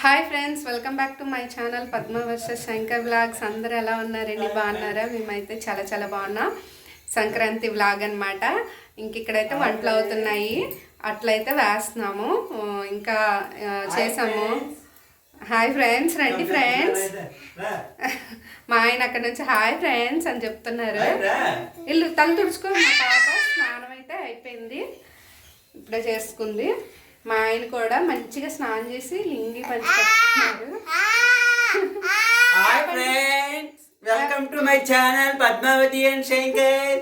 Hi friends welcome back to my channel Padma versus Shankar vlogs అందరూ ఎలా ఉన్నారండి బాగున్నారా? మేమైతే చాలా చాలా బాగున్నాం. సంక్రాంతి వ్లాగ్ అనమాట ఇంక ఇక్కడైతే వంటలు అవుతున్నాయి. అట్లయితే వేస్తున్నాము. ఇంకా చేసాము. హాయ్ ఫ్రెండ్స్ రండి ఫ్రెండ్స్ మా ఆయన అక్కడ నుంచి హాయ్ ఫ్రెండ్స్ అని చెప్తున్నారు. ఇల్లు తల తుడుచుకో మా పాప స్నానం అయితే అయిపోయింది. ఇప్పుడే చేసుకుంది. మా ఆయన కూడా మంచిగా స్నానం చేసి లింగి పంచి కట్టుకున్నారు hi friends welcome to my channel Padmavathi and Shankar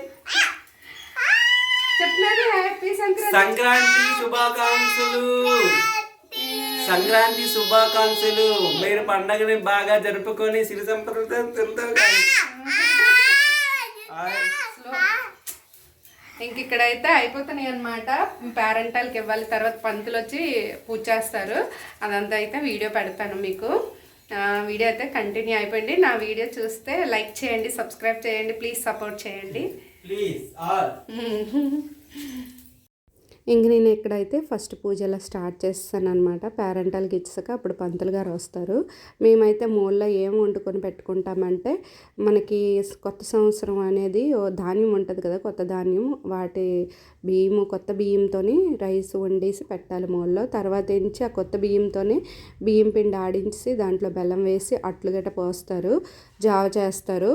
చెప్తున్నారు హ్యాపీ సంక్రాంతి. సంక్రాంతి శుభాకాంక్షలు. సంక్రాంతి శుభాకాంక్షలు. మీరు పండగని బాగా జరుపుకొని సిరి సంపదలతో తింటారు ఇంక ఇక్కడైతే అయిపోతున్నాయి అనమాట పేరెంటాలకి ఇవ్వాలి తర్వాత పంతులు వచ్చి పూజ చేస్తారు. అదంతా అయితే వీడియో పెడతాను మీకు. వీడియో అయితే కంటిన్యూ అయిపోయింది. నా వీడియో చూస్తే లైక్ చేయండి సబ్స్క్రైబ్ చేయండి ప్లీజ్ సపోర్ట్ చేయండి. ప్లీజ్ ఇంక నేను ఎక్కడైతే ఫస్ట్ పూజలో స్టార్ట్ చేస్తాను అనమాట పేరెంటల్కి ఇచ్చాక అప్పుడు పంతులు గారు వస్తారు. మేమైతే మూలలో ఏం వండుకొని పెట్టుకుంటామంటే మనకి కొత్త సంవత్సరం అనేది ఓ ధాన్యం ఉంటుంది కదా కొత్త ధాన్యం వాటి బియ్యము కొత్త బియ్యంతో రైస్ వండేసి పెట్టాలి మూలలో. తర్వాత నుంచి ఆ కొత్త బియ్యంతోనే బియ్యం పిండి ఆడించి దాంట్లో బెల్లం వేసి అట్లు గట్ట పోస్తారు జావ చేస్తారు.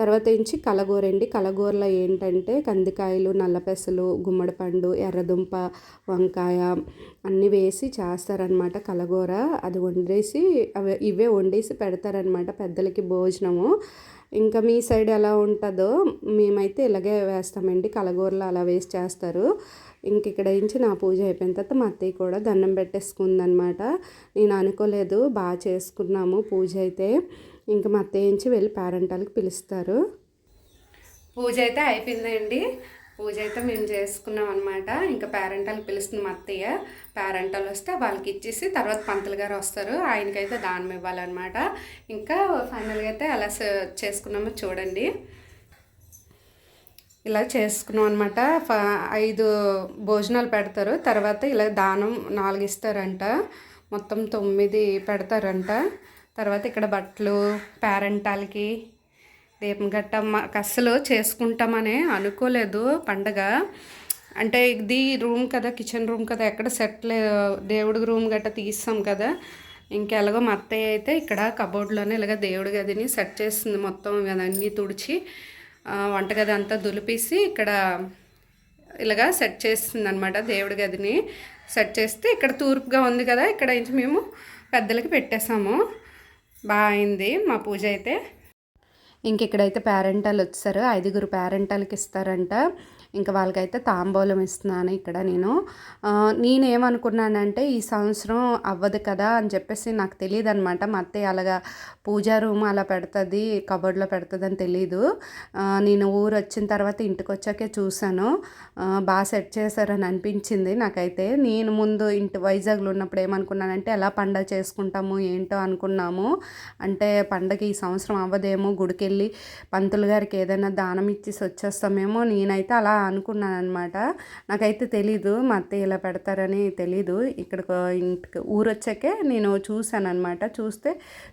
తర్వాత నుంచి కలగూరండి కలగూరలో ఏంటంటే కందికాయలు నల్లపెసలు గుమ్మడి పండు ఎర్రదుంప వంకాయ అన్నీ వేసి చేస్తారనమాట కలగూర. అది వండేసి అవి ఇవే వండేసి పెడతారనమాట పెద్దలకి భోజనము. ఇంకా మీ సైడ్ ఎలా ఉంటుందో మేమైతే ఇలాగే వేస్తామండి. కలగూరలో అలా వేసి చేస్తారు. ఇంక ఇక్కడ నుంచి నా పూజ అయిపోయిన తర్వాత మా అత్తయ్య కూడా దండం పెట్టేసుకుందనమాట నేను అనుకోలేదు బాగా చేసుకున్నాము పూజ అయితే. ఇంకా మా అత్తయ్య నుంచి వెళ్ళి పేరెంటాలకు పిలుస్తారు. పూజ అయితే అయిపోయిందండి. పూజ అయితే మేము చేసుకున్నాం అనమాట ఇంకా పేరెంటాలకు పిలుస్తుంది మా అత్తయ్య. పేరెంటాలు వస్తే వాళ్ళకి ఇచ్చేసి తర్వాత పంతులు గారు వస్తారు. ఆయనకైతే దానం ఇవ్వాలన్నమాట. ఇంకా ఫైనల్గా అయితే అలా చేసుకున్నామో చూడండి. ఇలా చేసుకున్నాం అనమాట ఐదు భోజనాలు పెడతారు. తర్వాత ఇలా దానం నాలుగు ఇస్తారంట. మొత్తం తొమ్మిది పెడతారంట. తర్వాత ఇక్కడ బట్టలు పేరెంటాలకి దీపం గట్ట మాకు అస్సలు చేసుకుంటామనే అనుకోలేదు పండగ. అంటే ఇది రూమ్ కదా కిచెన్ రూమ్ కదా ఎక్కడ సెట్ దేవుడి రూమ్ గట్ట తీస్తాం కదా. ఇంకెలాగో మా అత్తయ్య అయితే ఇక్కడ కబోర్డ్లోనే ఇలాగ దేవుడి గదిని సెట్ చేస్తుంది మొత్తం అన్నీ తుడిచి. వంటగది అంతా దులిపేసి ఇక్కడ ఇలాగా సెట్ చేస్తుంది అనమాట దేవుడి గదిని. సెట్ చేస్తే ఇక్కడ తూర్పుగా ఉంది కదా ఇక్కడ నుంచి మేము పెద్దలకి పెట్టేసాము బాగా అయింది మా పూజ అయితే. ఇంక ఇక్కడైతే పేరెంటాలు వచ్చారు ఐదుగురు పేరెంటాలకి ఇస్తారంట. ఇంకా వాళ్ళకైతే తాంబూలం ఇస్తున్నాను ఇక్కడ నేను. నేనేమనుకున్నానంటే ఈ సంవత్సరం అవ్వదు కదా అని చెప్పేసి నాకు తెలియదు అనమాట మా అత్తయ్య అలాగా పూజా రూమ్ అలా పెడుతుంది కబోర్డ్లో పెడుతుంది అని తెలీదు నేను ఊరు వచ్చిన తర్వాత ఇంటికి వచ్చాకే చూశాను బాగా సెట్ చేశారని అనిపించింది నాకైతే. నేను ముందు ఇంటి వైజాగ్లో ఉన్నప్పుడు ఏమనుకున్నానంటే ఎలా పండగ చేసుకుంటాము ఏంటో అనుకున్నాము. అంటే పండగ ఈ సంవత్సరం అవ్వదేమో గుడికెళ్ళి పంతులు గారికి ఏదైనా దానం ఇచ్చేసి వచ్చేస్తామేమో నేనైతే అలా అనుకున్నాను అనమాట నాకైతే తెలీదు మా అత్తయ్య ఇలా పెడతారని తెలీదు. ఇక్కడికి ఇంటికి ఊరు వచ్చాకే నేను చూశాను అనమాట చూస్తే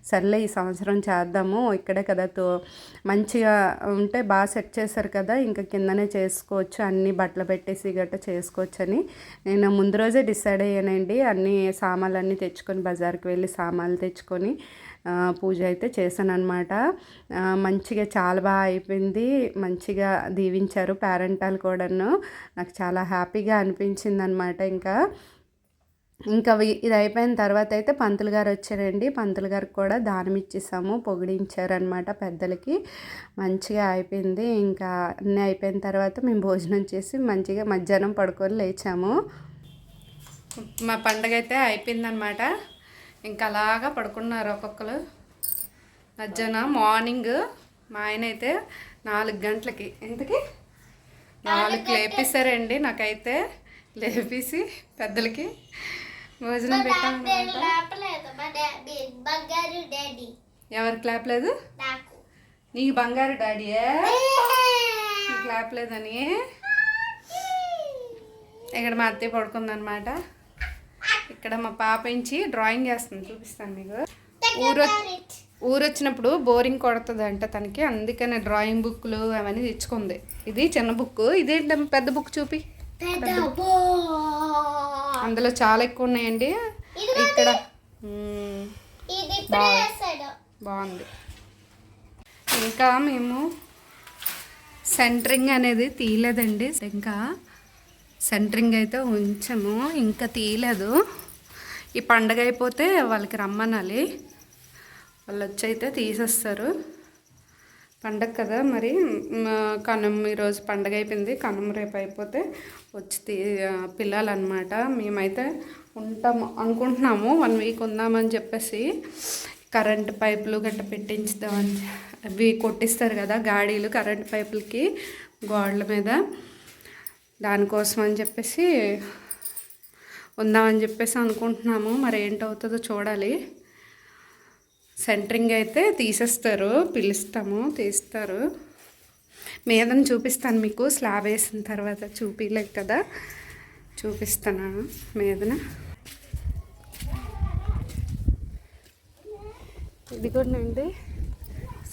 సర్లే ఈ సంవత్సరం చేద్దాము ఇక్కడే కదా తో మంచిగా ఉంటే బాగా సెట్ చేశారు కదా ఇంకా కిందనే చేసుకోవచ్చు అన్ని బట్టలు పెట్టేసి గట్ట చేసుకోవచ్చు అని నేను ముందు రోజే డిసైడ్ అయ్యానండి అన్ని సామాన్లు అన్నీ తెచ్చుకొని బజార్కి వెళ్ళి సామాన్లు తెచ్చుకొని పూజ అయితే చేశాను అనమాట మంచిగా చాలా బాగా అయిపోయింది. మంచిగా దీవించారు పేరెంటాలు కూడాను. నాకు చాలా హ్యాపీగా అనిపించింది అనమాట ఇంకా ఇంకా ఇది అయిపోయిన తర్వాత అయితే పంతులు గారు వచ్చారండి. పంతులు గారికి కూడా దానం ఇచ్చేసాము. పొగిడించారనమాట పెద్దలకి. మంచిగా అయిపోయింది. ఇంకా అన్నీ అయిపోయిన తర్వాత మేము భోజనం చేసి మంచిగా మధ్యాహ్నం పడుకొని లేచాము. మా పండగ అయితే అయిపోయిందనమాట ఇంకా అలాగా పడుకున్నారు ఒక్కొక్కరు. మధ్యాహ్నం మార్నింగ్ మా ఆయన అయితే నాలుగు గంటలకి ఎందుకు నాలుగు లేపేశారండి నాకైతే. లేపేసి పెద్దలకి భోజనం పెట్టామన్నమాట లేపలేదు. మా డాడీ బంగారు డాడీ. ఎవరు క్లాప్ లేదు నాకు. నీకు బంగారు డాడీయే? నీకు క్లాప్ లేదని ఇక్కడ మా అత్తయ్య పడుకుందనమాట ఇక్కడ మా పాప ఇంచి డ్రాయింగ్ వేస్తుంది చూపిస్తాను మీకు. ఊరు. ఊరు వచ్చినప్పుడు బోరింగ్ కొడుతుంది అంట తనకి అందుకని డ్రాయింగ్ బుక్లు అవన్నీ తెచ్చుకుంది. ఇది చిన్న బుక్ ఇదేంటి పెద్ద బుక్ చూపి. అందులో చాలా ఎక్కువ ఉన్నాయండి. ఇక్కడ బాగుంది. ఇంకా మేము సెంటరింగ్ అనేది తీయలేదండి. ఇంకా సెంటరింగ్ అయితే ఉంచము. ఇంకా తీయలేదు. ఈ పండగ అయిపోతే వాళ్ళకి రమ్మనాలి. వాళ్ళు వచ్చి అయితే తీసేస్తారు. పండగ కదా మరి. కనుమ ఈరోజు పండగ అయిపోయింది. కనుమ రేపు అయిపోతే వచ్చి తీ పిల్లలన్నమాట మేమైతే ఉంటాము అనుకుంటున్నాము. వన్ వీక్ ఉందామని చెప్పేసి కరెంట్ పైపులు గట్ట పెట్టించుదామని అవి కొట్టిస్తారు కదా గాడీలు కరెంట్ పైపులకి గోడల మీద. దానికోసం అని చెప్పేసి ఉందామని చెప్పేసి అనుకుంటున్నాము. మరి ఏంటవుతుందో చూడాలి. సెంటరింగ్ అయితే తీసేస్తారు పిలుస్తాము తీస్తారు. మీదని చూపిస్తాను మీకు స్లాబ్ వేసిన తర్వాత చూపించలేదు కదా. చూపిస్తాను మీదన. ఇది కూడా అండి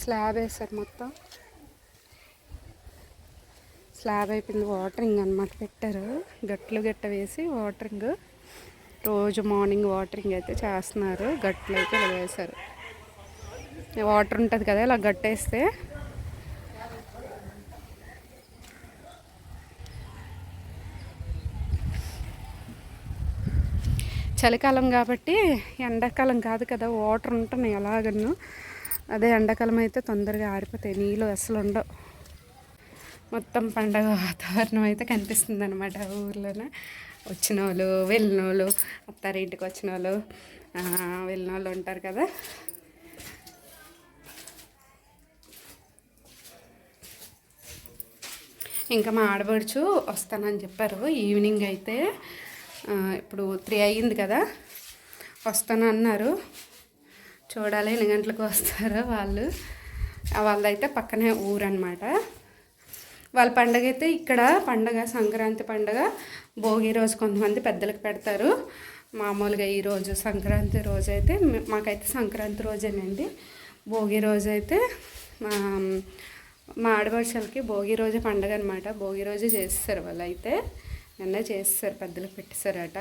స్లాబ్ వేసారు మొత్తం. స్లాబ్ అయిపోయింది వాటరింగ్ అనమాట పెట్టారు. గట్లు గట్ట వేసి వాటరింగ్ రోజు మార్నింగ్ వాటరింగ్ అయితే చేస్తున్నారు. గట్లు అయితే ఇలా వేశారు వాటర్ ఉంటుంది కదా ఇలా గట్టేస్తే. చలికాలం కాబట్టి ఎండాకాలం కాదు కదా వాటర్ ఉంటున్నాయి ఎలాగను అదే ఎండాకాలం అయితే తొందరగా ఆరిపోతాయి. నీళ్ళు అసలు ఉండవు. మొత్తం పండగ వాతావరణం అయితే కనిపిస్తుంది అనమాట ఊర్లోనే. వచ్చిన వాళ్ళు వెళ్ళిన వాళ్ళు అత్తారింటికి వచ్చిన వాళ్ళు వెళ్ళిన వాళ్ళు ఉంటారు కదా. ఇంకా మా ఆడబడుచు వస్తానని చెప్పారు. ఈవినింగ్ అయితే ఇప్పుడు త్రీ అయ్యింది కదా. వస్తాను అన్నారు చూడాలి ఎన్ని గంటలకు వస్తారో వాళ్ళు. వాళ్ళదైతే పక్కనే ఊరనమాట వాళ్ళ పండగ అయితే ఇక్కడ పండగ సంక్రాంతి పండగ భోగి రోజు కొంతమంది పెద్దలకు పెడతారు. మామూలుగా ఈ రోజు సంక్రాంతి రోజు అయితే మాకైతే సంక్రాంతి రోజేనండి. భోగి రోజు అయితే మా మా భోగి రోజు పండగ అనమాట భోగి రోజు చేస్తారు వాళ్ళు అయితే నిన్న చేస్తారు పెద్దలకు పెట్టేశారట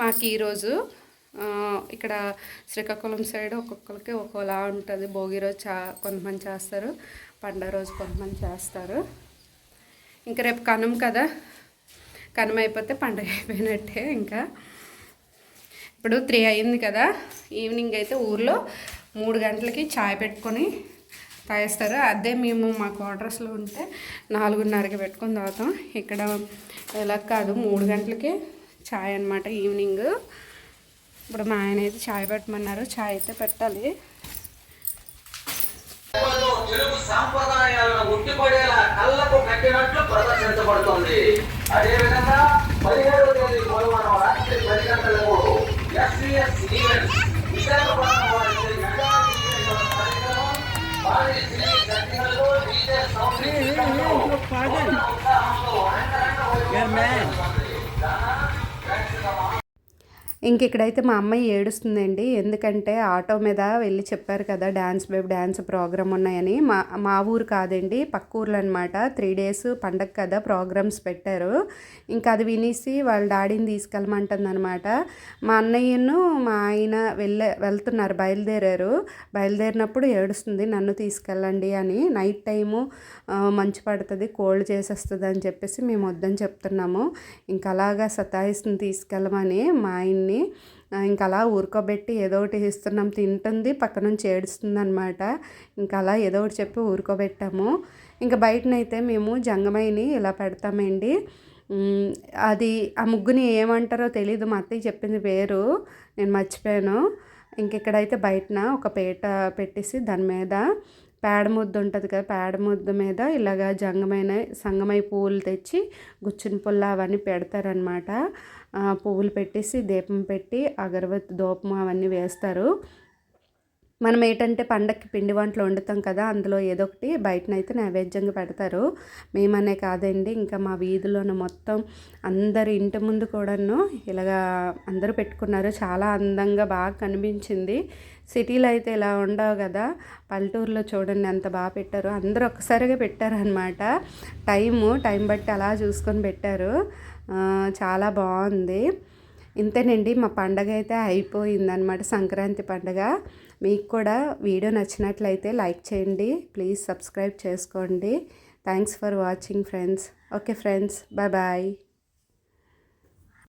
మాకు ఈరోజు ఇక్కడ శ్రీకాకుళం సైడ్ ఒక్కొక్కరికి ఒక్కోలా ఉంటుంది. భోగి రోజు చా కొంతమంది చేస్తారు. పండగ రోజు కొంతమంది చేస్తారు. ఇంకా రేపు కనం కదా. కనం అయిపోతే పండగ అయిపోయినట్టే ఇంకా. ఇప్పుడు త్రీ అయింది కదా. ఈవినింగ్ అయితే ఊర్లో మూడు గంటలకి చాయ్ పెట్టుకొని తాగేస్తారు. అదే మేము మా క్వార్టర్స్లో ఉంటే నాలుగున్నరకి పెట్టుకొని తాగుతాం. ఇక్కడ ఎలా కాదు మూడు గంటలకి చాయ్ అనమాట ఈవినింగ్. ఇప్పుడు మా ఆయన అయితే చాయ్ పెట్టమన్నారు చాయ్ అయితే పెట్టాలి తెలుగు సాంప్రదాయాలను ఉట్టిపడేలా కళ్ళకు కట్టినట్లు ప్రదర్శించబడుతుంది అదేవిధంగా పదిహేడవ తేదీ గురువారం రాత్రి పది గంటలకు ఎస్సీఎస్ ఈవెంట్స్ విశాఖపట్నం వారి శ్రీ మెగా ఈవెంట్ల కార్యక్రమం వారి శ్రీ సత్యనలో డీజే సౌండ్ సిస్టంలో ఇంక ఇక్కడైతే మా అమ్మాయి ఏడుస్తుందండి. ఎందుకంటే ఆటో మీద వెళ్ళి చెప్పారు కదా డ్యాన్స్ బేబ్ డ్యాన్స్ ప్రోగ్రామ్ ఉన్నాయని. మా మా ఊరు కాదండి పక్క ఊర్లో అనమాట త్రీ డేస్ పండగ కదా ప్రోగ్రామ్స్ పెట్టారు. ఇంకా అది వినేసి వాళ్ళ డాడీని తీసుకెళ్ళమంటుంది అనమాట మా అన్నయ్యను మా ఆయన వెళ్ళే వెళ్తున్నారు బయలుదేరారు. బయలుదేరినప్పుడు ఏడుస్తుంది నన్ను తీసుకెళ్ళండి అని. నైట్ టైము మంచు పడుతుంది కోల్డ్ చేసేస్తుంది అని చెప్పేసి మేము వద్దని చెప్తున్నాము. ఇంకా అలాగా సతాయిస్తుంది తీసుకెళ్ళమని మా ఆయన్ని ఆ, ఇంకా అలా ఊరుకోబెట్టి ఏదో ఒకటి ఇస్తున్నాం తింటుంది పక్క నుంచి ఏడుస్తుంది అనమాట ఇంకా అలా ఏదో ఒకటి చెప్పి ఊరుకోబెట్టాము. ఇంకా బయటనైతే మేము జంగమైని ఇలా పెడతామండి. అది ఆ ముగ్గుని ఏమంటారో తెలీదు మా అత్తయ్య చెప్పింది పేరు నేను మర్చిపోయాను. ఇంకెక్కడైతే బయటన ఒక పీట పెట్టేసి దాని మీద పేడ ముద్ద ఉంటుంది కదా పేడ ముద్ద మీద ఇలాగా జంగమైన సంగమై పువ్వులు తెచ్చి గుచ్చిన పుల్ల అవన్నీ పెడతారనమాట పువ్వులు పెట్టేసి దీపం పెట్టి అగరబత్తి దూపం అవన్నీ వేస్తారు. మనం ఏంటంటే పండక్కి పిండి వంటలు వండుతాం కదా అందులో ఏదో ఒకటి బయటనైతే నైవేద్యంగా పెడతారు. మేమనే కాదండి ఇంకా మా వీధిలోన మొత్తం అందరు ఇంటి ముందు కూడాను ఇలాగా అందరూ పెట్టుకున్నారు. చాలా అందంగా బాగా కనిపించింది. సిటీలో అయితే ఇలా ఉండవు కదా పల్లెటూరులో చూడండి ఎంత బాగా పెట్టారు. అందరూ ఒక్కసారిగా పెట్టారనమాట టైము టైం బట్టి అలా చూసుకొని పెట్టారు. చాలా బాగుంది. ఇంతేనండి మా పండగ అయితే అయిపోయిందనమాట సంక్రాంతి పండగ. మీకు కూడా వీడియో నచ్చినట్లయితే లైక్ చేయండి ప్లీజ్ సబ్స్క్రైబ్ చేసుకోండి. Thanks for watching friends. Okay friends bye bye.